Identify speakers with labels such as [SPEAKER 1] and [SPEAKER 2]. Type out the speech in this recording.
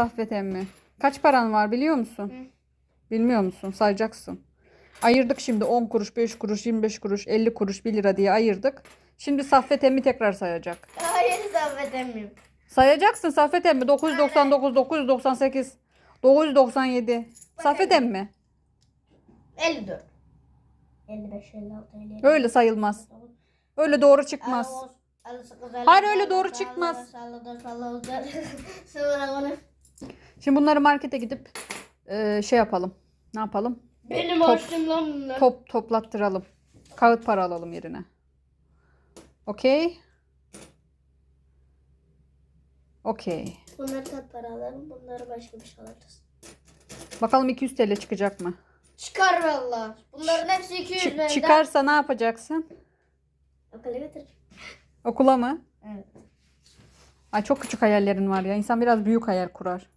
[SPEAKER 1] Saffet emmi. Kaç paran var biliyor musun? Bilmiyor musun? Sayacaksın. Ayırdık şimdi 10 kuruş, 5 kuruş, 25 kuruş, 50 kuruş, 1 lira diye ayırdık. Şimdi Saffet emmi tekrar sayacak.
[SPEAKER 2] Hayır sohbet etmiyorum.
[SPEAKER 1] Sayacaksın Saffet emmi. 999, 998, 997. Saffet emmi.
[SPEAKER 2] 54. 55, 56, 57.
[SPEAKER 1] Öyle sayılmaz. Öyle doğru çıkmaz. Hayır, öyle doğru çıkmaz. Şimdi bunları markete gidip e, şey yapalım. Ne yapalım?
[SPEAKER 2] Benim
[SPEAKER 1] Top.
[SPEAKER 2] açtım lan bunlar.
[SPEAKER 1] Top toplattıralım. Kağıt para alalım yerine. Okey. Okey.
[SPEAKER 2] Bunları kat para alalım. Bunları başka bir şey alırız.
[SPEAKER 1] Bakalım 200 TL çıkacak mı?
[SPEAKER 2] Çıkar valla. Bunların hepsi 200
[SPEAKER 1] Çı-
[SPEAKER 2] benden.
[SPEAKER 1] çıkarsa ne yapacaksın?
[SPEAKER 2] Okula götür.
[SPEAKER 1] Okula mı?
[SPEAKER 2] Evet.
[SPEAKER 1] Ay çok küçük hayallerin var ya. İnsan biraz büyük hayal kurar.